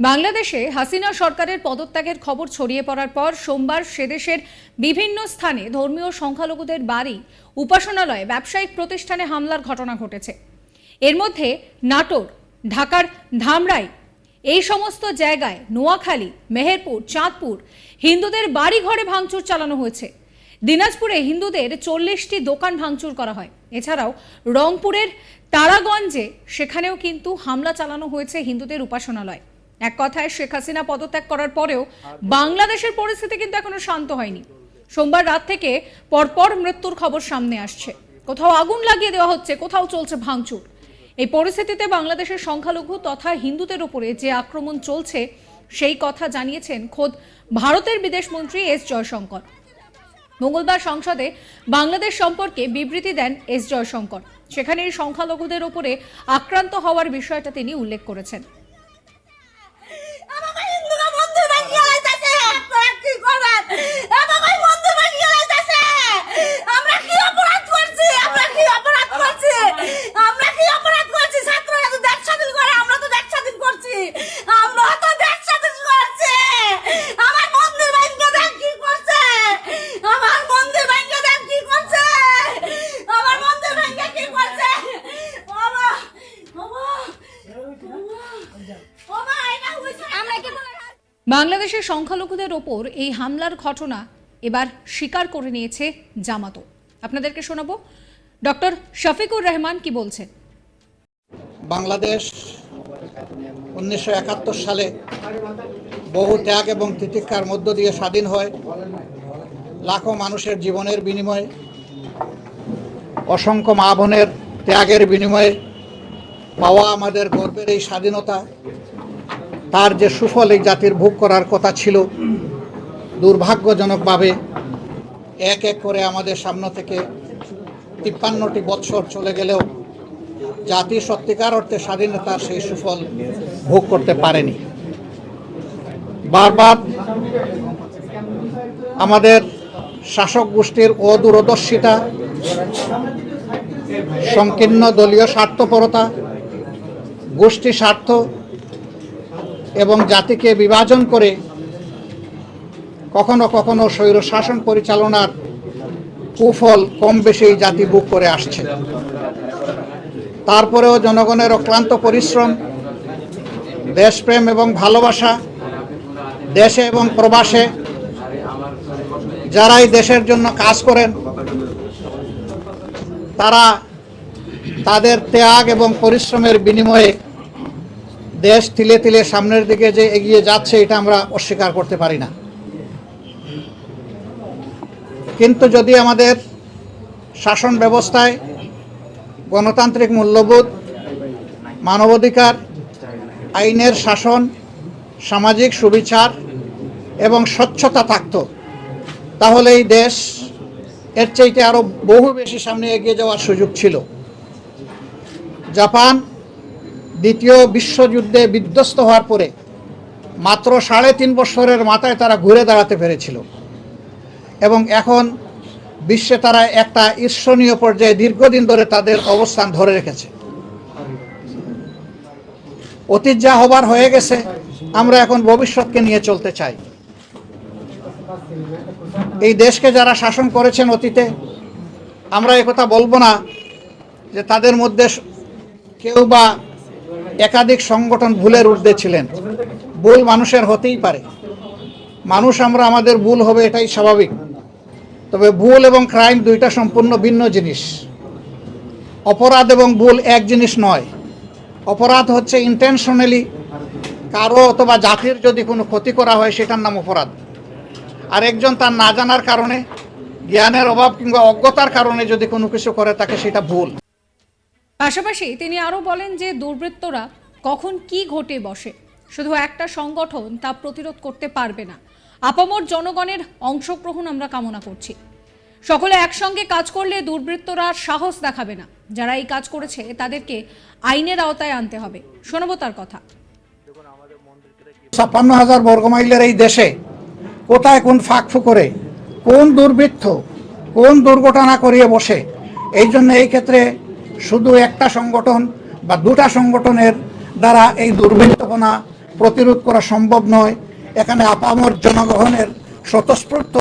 বাংলাদেশে হাসিনা সরকারের পদত্যাগের খবর ছড়িয়ে পড়ার পর সোমবার সেদেশের বিভিন্ন স্থানে ধর্মীয় সংখ্যালঘুদের বাড়ি, উপাসনালয়ে ব্যবসায়িক প্রতিষ্ঠানে হামলার ঘটনা ঘটেছে। এর মধ্যে নাটোর, ঢাকার ধামরাই, এই সমস্ত জায়গায় নোয়াখালী, মেহেরপুর, চাঁদপুর হিন্দুদের বাড়ি ঘরে ভাঙচুর চালানো হয়েছে। দিনাজপুরে হিন্দুদের চল্লিশটি দোকান ভাঙচুর করা হয়। এছাড়াও রংপুরের তারাগঞ্জে সেখানেও কিন্তু হামলা চালানো হয়েছে হিন্দুদের উপাসনালয়। এক কথায় শেখ হাসিনা পদত্যাগ করার পরেও বাংলাদেশের পরিস্থিতি কিন্তু এখনও শান্ত হয়নি। সোমবার রাত থেকে পরপর মৃত্যুর খবর সামনে আসছে। কোথাও আগুন লাগিয়ে দেওয়া হচ্ছে, কোথাও চলছে ভাঙচুর। এই পরিস্থিতিতে বাংলাদেশের সংখ্যালঘু তথা হিন্দুদের উপরে যে আক্রমণ চলছে, সেই কথা জানিয়েছেন খোদ ভারতের বিদেশমন্ত্রী এস জয়শঙ্কর। মঙ্গলবার সংসদে বাংলাদেশ সম্পর্কে বিবৃতি দেন এস জয়শঙ্কর। সেখানে সংখ্যালঘুদের উপরে আক্রান্ত হওয়ার বিষয়টা তিনি উল্লেখ করেছেন আমাকে হিন্দুরা মন্দির ভাঙিয়ে লাইতাছে আপনারা কি করবেন আমাকে মন্দির ভাঙিয়ে লাইতাছে আমরা কি অপরাধ করছি আমরা কি অপরাধ করছি আমরা কি অপরাধ করছি ছাত্ররা তো দেশ স্বাধীন করে আমরা তো দেশ স্বাধীন করছি আমরা তো দেশ স্বাধীন করছি আমার মন্দির ভাঙিয়ে দেন কি করছে আমার মন্দির ভাঙিয়ে দেন কি করছে আমার মন্দির ভাঙিয়ে কি করছে বাবা বাবা বাবা এটা হইছে আমরা কি করে বাংলাদেশের সংখ্যালঘুদের ওপর এই হামলার ঘটনা এবার স্বীকার করে নিয়েছে জামাতো। আপনাদেরকে শোনাবো। ডক্টর শফিকুর রহমান কি বলছেন? বাংলাদেশ উনিশশো একাত্তর সালে বহু ত্যাগ এবং তিতিক্ষার মধ্য দিয়ে স্বাধীন হয়। লাখো মানুষের জীবনের বিনিময়ে অসংখ্য মা বোনের ত্যাগের বিনিময়ে পাওয়া আমাদের গর্বের এই স্বাধীনতা। তার যে সুফল এই জাতির ভোগ করার কথা ছিল, দুর্ভাগ্যজনকভাবে এক এক করে আমাদের সামনে থেকে তিপ্পান্নটি বৎসর চলে গেলেও জাতি সত্যিকার অর্থে স্বাধীনতার সেই সুফল ভোগ করতে পারেনি। বারবার আমাদের শাসক গোষ্ঠীর অদূরদর্শিতা, সংকীর্ণ দলীয় স্বার্থপরতা, গোষ্ঠী স্বার্থ এবং জাতিকে বিভাজন করে কখনো কখনো স্বৈর শাসন পরিচালনার কুফল কম বেশি জাতি ভোগ করে আসছে। তারপরেও জনগণের অক্লান্ত পরিশ্রম, দেশপ্রেম এবং ভালোবাসা, দেশে এবং প্রবাসে যারাই দেশের জন্য কাজ করেন, তারা তাদের ত্যাগ এবং পরিশ্রমের বিনিময়ে দেশ তিলে তিলে সামনের দিকে যে এগিয়ে যাচ্ছে, এটা আমরা অস্বীকার করতে পারি না। কিন্তু যদি আমাদের শাসন ব্যবস্থায় গণতান্ত্রিক মূল্যবোধ, মানবাধিকার, আইনের শাসন, সামাজিক সুবিচার এবং স্বচ্ছতা থাকত তাহলে এই দেশ এর চাইতে আরও বহু বেশি সামনে এগিয়ে যাওয়ার সুযোগ ছিল। জাপান দ্বিতীয় বিশ্বযুদ্ধে বিধ্বস্ত হওয়ার পরে মাত্র সাড়ে তিন বছরের মাথায় তারা ঘুরে দাঁড়াতে পেরেছিল। এবং এখন বিশ্বে তারা একটা ঈর্ষণীয় পর্যায়ে দীর্ঘদিন ধরে তাদের অবস্থান ধরে রেখেছে। অতীত যা হবার হয়ে গেছে, আমরা এখন ভবিষ্যৎকে নিয়ে চলতে চাই। এই দেশকে যারা শাসন করেছেন অতীতে, আমরা কথা বলব না যে তাদের মধ্যে কেউ বা একাধিক সংগঠন ভুলের ঊর্ধ্বে ছিলেন। ভুল মানুষের হতেই পারে। মানুষ আমরা, আমাদের ভুল হবে এটাই স্বাভাবিক। তবে ভুল এবং ক্রাইম দুইটা সম্পূর্ণ ভিন্ন জিনিস। অপরাধ এবং ভুল এক জিনিস নয়। অপরাধ হচ্ছে ইন্টেনশনালি কারও অথবা জাতির যদি কোনো ক্ষতি করা হয়, সেটার নাম অপরাধ। আর একজন তার না জানার কারণে, জ্ঞানের অভাব কিংবা অজ্ঞতার কারণে যদি কোনো কিছু করে, তাকে সেটা ভুল। পাশাপাশি তিনি আরও বলেন যে দুর্বৃত্তরা কখন কি ঘটে বসে। শুধু একটা সংগঠন তা প্রতিরোধ করতে পারবে না। আপামর জনগণের অংশগ্রহণ আমরা কামনা করছি। সকলে একসঙ্গে কাজ করলে দুর্বৃত্তরা সাহস দেখাবে না। যারা এই কাজ করেছে, তাদেরকে আইনের আওতায় আনতে হবে। শোনাবো তার কথা। ছাপ্পান্ন হাজার বর্গমাইলের এই দেশে কোথায় কোন ফাঁক ফুকরে কোন দুর্বৃত্ত, কোন দুর্ঘটনা করিয়ে বসে, এই জন্য এই ক্ষেত্রে শুধু একটা সংগঠন বা দুটা সংগঠনের দ্বারা এই দুর্বৃত্তপনা প্রতিরোধ করা সম্ভব নয়, এখানে আপামর জনগণের স্বতঃস্ফূর্ত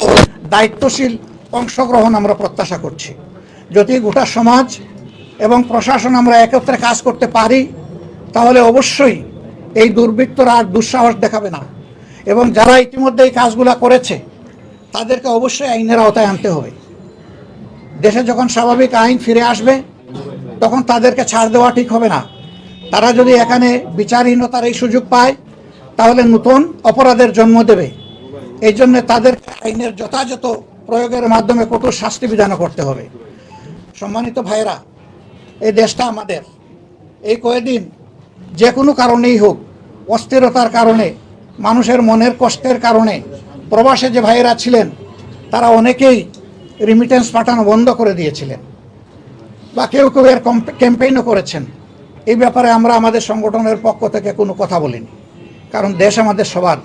দায়িত্বশীল অংশগ্রহণ আমরা প্রত্যাশা করছি। যদি গোটা সমাজ এবং প্রশাসন আমরা একত্রে কাজ করতে পারি, তাহলে অবশ্যই এই দুর্বৃত্তরা আর দুঃসাহস দেখাবে না। এবং যারা ইতিমধ্যে এই কাজগুলো করেছে, তাদেরকে অবশ্যই আইনের আওতায় আনতে হবে। দেশে যখন স্বাভাবিক আইন ফিরে আসবে তখন তাদেরকে ছাড় দেওয়া ঠিক হবে না। তারা যদি এখানে বিচারহীনতার এই সুযোগ পায়, তাহলে নতুন অপরাধের জন্ম দেবে। এই জন্য তাদের আইনের যথাযথ প্রয়োগের মাধ্যমে কঠোর শাস্তি বিধানও করতে হবে। সম্মানিত ভাইরা এই দেশটা আমাদের। এই কয়েকদিন যে কোনো কারণেই হোক, অস্থিরতার কারণে, মানুষের মনের কষ্টের কারণে প্রবাসে যে ভাইয়েরা ছিলেন, তারা অনেকেই রিমিটেন্স পাঠানো বন্ধ করে দিয়েছিলেন। বা কেউ কেউ এর ক্যাম্পেইনও করেছেন। এই ব্যাপারে আমরা আমাদের সংগঠনের পক্ষ থেকে কোনো কথা বলিনি। কারণ দেশ আমাদের সবার।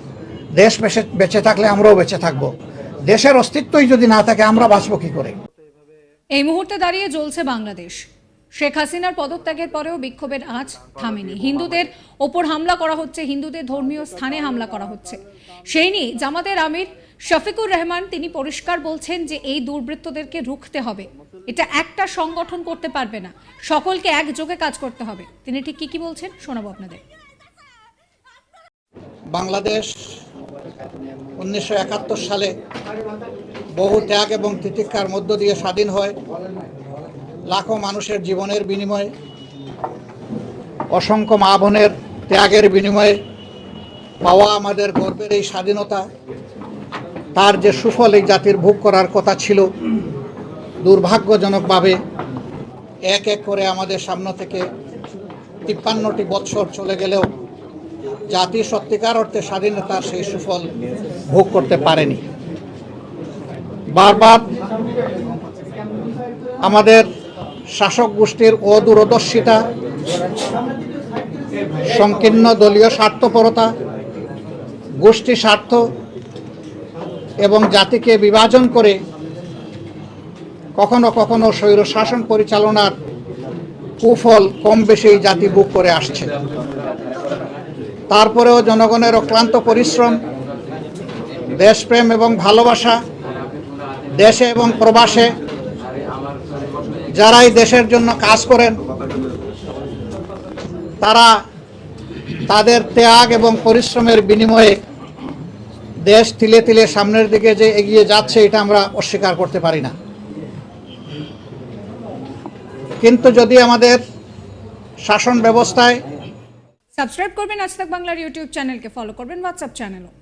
দেশ বেঁচে বেঁচে থাকলে আমরাও বেঁচে থাকব। দেশের অস্তিত্বই যদি না থাকে, আমরা বাঁচবো কী করে? এই মুহূর্তে দাঁড়িয়ে জ্বলছে বাংলাদেশ। শেখ হাসিনার পদত্যাগের পরেও বিক্ষোভের আঁচ থামেনি। হিন্দুদের ওপর হামলা করা হচ্ছে, হিন্দুদের ধর্মীয় স্থানে হামলা করা হচ্ছে। সেই নিয়ে জামাতের আমির শফিকুর রহমান তিনি পরিষ্কার বলছেন যে এই দুর্বৃত্তদেরকে রুখতে হবে। এটা একটা সংগঠন করতে পারবে না। সকলকে একযোগে কাজ করতে হবে। তিনি ঠিক কি কি বলছেন শোনাবো আপনাদের। বাংলাদেশ উনিশশো একাত্তর সালে বহু ত্যাগ এবং তিতিক্ষার মধ্য দিয়ে স্বাধীন হয়। লাখো মানুষের জীবনের বিনিময়ে, অসংখ্য মা বোনের ত্যাগের বিনিময়ে পাওয়া আমাদের গর্বের এই স্বাধীনতা, তার যে সুফল এই জাতির ভোগ করার কথা ছিল দুর্ভাগ্যজনকভাবে এক এক করে আমাদের সামনে থেকে তিপ্পান্নটি বৎসর চলে গেলেও জাতি সত্যিকার অর্থে স্বাধীনতার সেই সুফল ভোগ করতে পারেনি। বারবার আমাদের শাসক গোষ্ঠীর অদূরদর্শিতা, সংকীর্ণ দলীয় স্বার্থপরতা, গোষ্ঠী স্বার্থ এবং জাতিকে বিভাজন করে কখনো কখনো স্বৈর শাসন পরিচালনার কুফল কম বেশি জাতি ভোগ করে আসছে। তারপরেও জনগণের অক্লান্ত পরিশ্রম, দেশপ্রেম এবং ভালোবাসা, দেশে এবং প্রবাসে যারাই দেশের জন্য কাজ করেন, তারা তাদের ত্যাগ এবং পরিশ্রমের বিনিময়ে দেশ তিলে তিলে সামনের দিকে যে এগিয়ে যাচ্ছে, এটা আমরা অস্বীকার করতে পারি না। কিন্তু যদি আমাদের শাসন ব্যবস্থায় সাবস্ক্রাইব করবেন আজ বাংলার ইউটিউব চ্যানেলকে, ফলো করবেন হোয়াটসঅ্যাপ চ্যানেলও।